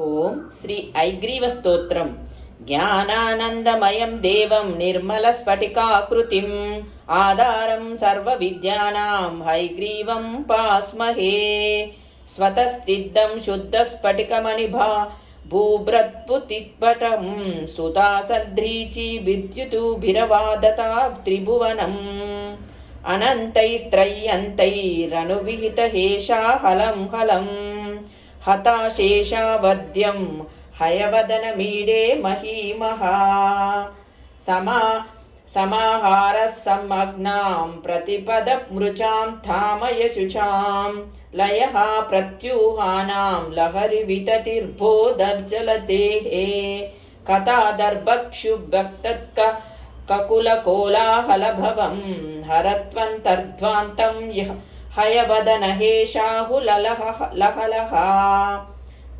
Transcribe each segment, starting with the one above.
ఓం శ్రీ ఐగ్రీవ స్తోత్రం. జ్ఞానానందమయం దేవం నిర్మల స్ఫటికాకృతిం. ఆధారం సర్వ విద్యానాం హైగ్రీవం పాస్మహే. స్వతస్థిద్దం శుద్ధ స్ఫటికమణి భా భూభ్రత్పుతిపటం సుతా సద్రీచి విద్యుతుభిరవాదతా త్రిభువనం. అనంతైస్త్రయ్యంతైరనువిహిత హేషా హలం హలం. హయవదనమీడే మహీమహా. సమా సమాహార సమ్మగ్నాం ప్రతిపద మృచాం థామయశుచాం లయ ప్రత్యూహానాం లహరి వితతిర్భోదర్జలదేహే కథాదర్భక్షుభక్తత్క కకులకోలాహలభవం హరత్వంతర్ధ్వాంతం యః హయవదనహేషాహులలహ లహలహ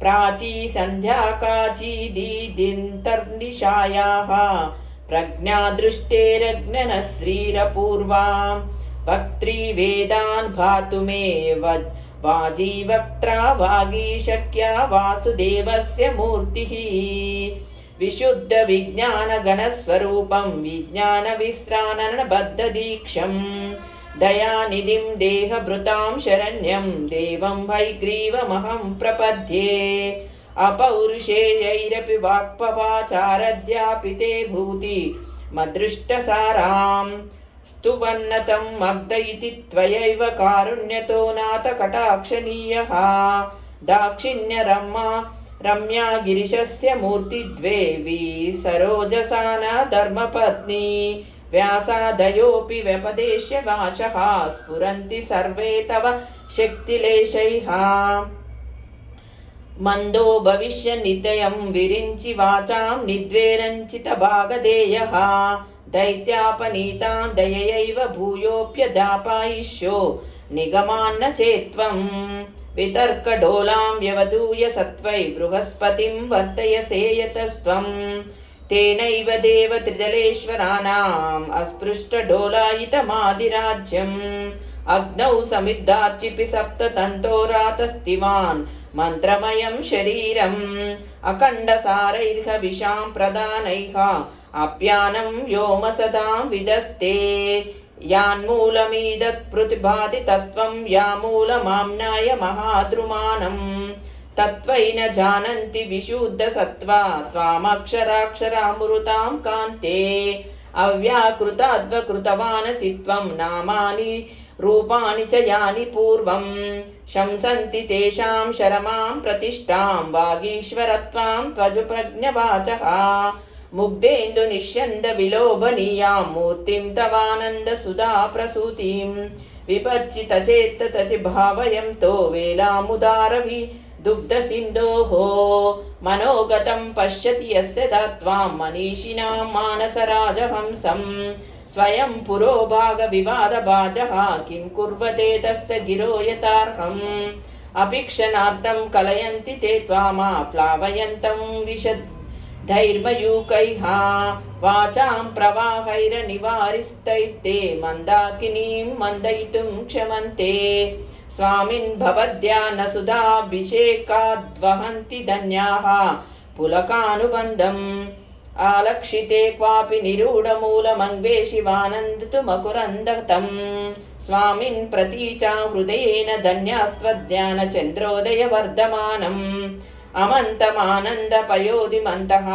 ప్రాచీ సంధ్యా కాచీదీదింతర్నిశాయాः ప్రజ్ఞాదృష్టేరజ్ఞన శ్రీరపూర్వా వక్త్రీ వేదాన్ భాతు మే వద్ వాజీవక్త్రా వాగీ శక్యా వాసుదేవస్య మూర్తిः. విశుద్ధ విజ్ఞాన గణస్వరూపం दयानिधिं देहभृतां शरण्यं देवं वैग्रीवमहं प्रपद्ये अपौरुषेयैरपि वाक्पवाचारद्यापि ते भूति मदृष्टसारां स्तुवन्नतं मग्ध इति त्वयैव कारुण्यतो नाथकटाक्षणीयः दाक्षिण्यरम्मा रम्या गिरिशस्य मूर्तिद्वेवी सरोजसाना धर्मपत्नी व्यासादयोऽपि व्यपदेश्य वाचः स्फुरन्ति सर्वे तव शक्तिलेशैः मन्दो भविष्यनितयं विरिञ्चि वाचां निद्वेरञ्चितभागधेयः दैत्यापनीतां दययैव भूयोऽप्यदापायिष्यो निगमान्न चेत्त्वं वितर्कडोलां व्यवधूय सत्त्वै बृहस्पतिं वर्तयसे यतस्त्वम् వర్తయసేయతస్త్వం తేనైవ దేవ త్రిదలేశ్వరానాం అస్పృష్టడోలాయితమాదిరాజ్యం అగ్నౌ సమిద్ధార్చిపి సప్తతంతోరాతస్తివాన్ మంత్రమయం శరీరం. అఖండసారైర్హ విషాం ప్రదానైః అప్యానం వ్యోమ సదాం విదస్తే. యాన్మూలమీదత్ ప్రతిభాతి తత్వం యామూలమామ్నాయ మహాద్రుమానం. తత్వైన జానంతి విశుద్ధ సత్వా త్వామక్షరాక్షరామృతాం కాంతే. అవ్యాకృతాద్వకృతవానసి త్వం నామాని రూపాణి చ యాని పూర్వం. శంసంతి తేషాం శరమాం ప్రతిష్టాం వాగీశ్వరత్వాం త్వజుప్రజ్ఞవాచः. ముగ్ధేందు నిశ్యంద విలోభనీయాం మూర్తిం తవానంద సుధా ప్రసూతిం. విపచ్చిత చేత్త తతి భావయంతో వేలాముదారవి दुग्धसिन्धोः मनोगतं पश्यति यस्य दत्त्वां मनीषिणां मानसराजहंसं स्वयं पुरोभागविवादभाजः किं कुर्वते तस्य गिरो यतार्हम् अपिक्षणार्थं कलयन्ति ते त्वामा प्लावयन्तं विशद्धैर्मयूकैः वाचां प्रवाहैरनिवारिस्तैस्ते मन्दाकिनीं मन्दयितुं क्षमन्ते स्वामिन् भवद्या न सुधाभिषेकाद्वहन्ति धन्याः पुलकानुबन्धम् आलक्षिते क्वापि निरूढमूलमङ्गे शिवानन्दतुमकुरन्दतं स्वामिन् प्रतीचा हृदयेन धन्यास्त्वज्ञानचन्द्रोदयवर्धमानम् अमन्तमानन्दपयोधिमन्तः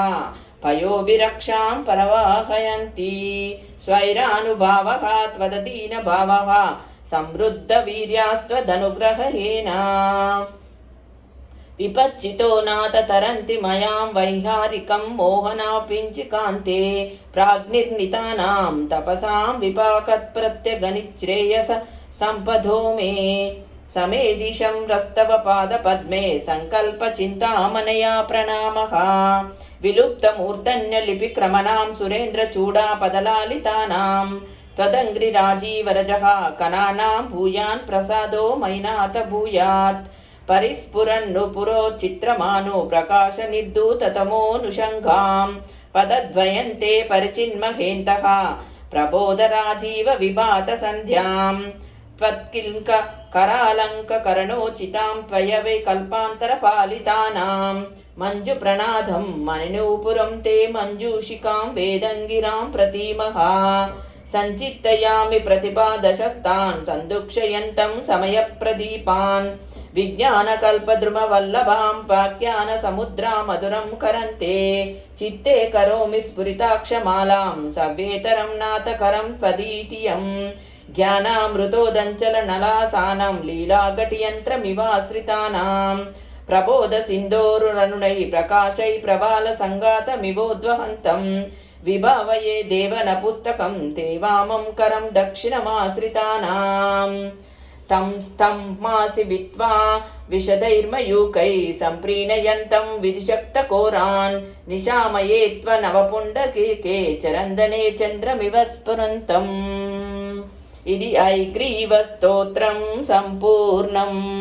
पयोभिरक्षां परवाहयन्ति स्वैरानुभावः त्वदधीनभावः సమృద్ధ వీర్యాస్త్వదనుగ్రహేణ విపచ్చితో నాత తరంతి మయాం వైహారికం మోహనాపించి కాంతే. ప్రాగ్నిర్నితానాం తపసాం విపాకత్ ప్రత్యగనిశ్రేయస సంపదో మే. సమే దిశం రస్తవ పాద పద్మే సంకల్ప చింతామనయా ప్రణామః. విలుప్తమూర్ధన్యలిపి క్రమణాం సురేంద్రచూడాపదలాలితానాం त्वदङ्घ्रिराजीवरजः कणानां भूयान् प्रसादो मयिनाथ भूयात् परिस्फुरन्नु पुरो चित्रमानु प्रकाशनिर्धूततमोऽनुषङ्गाम् पदद्वयन्ते परिचिन्महेन्तः प्रबोधराजीव विभात सन्ध्याम् त्वत्किल्क करालङ्ककरणोचितां त्वयवै कल्पान्तरपालितानां मञ्जुप्रणादं मणिनूपुरं ते मञ्जूषिकां वेदङ्गिरां प्रतीमः सञ्चित्तयामि प्रतिपादशस्तान् सन्दुक्षयन्तं समयप्रदीपान् विज्ञानकल्पद्रुमवल्लभां पाख्यानसमुद्रा मधुरं करन्ते चित्ते करोमि स्फुरिताक्षमालां सव्येतरं नाथकरं त्वदीतियम् ज्ञानामृतोदञ्चलनलासानं लीलाघटियन्त्रमिवाश्रितानां प्रबोधसिन्धोरुरनुणै प्रकाशै प्रबालसङ्गातमिवोद्वहन्तम् విభావయే దేవన పుస్తకం తే కరం దక్షిణమాశ్రితానాం. తం స్తం మాసి విత్వా విషదైర్మయూకై సంప్రీణయంతం విధిశక్తకోరాన్. నిశామయే త్వ నవపుండకే చరందనే చంద్రమివ స్ఫురంతం. ఇది ఐగ్రీవ స్తోత్రం సంపూర్ణం.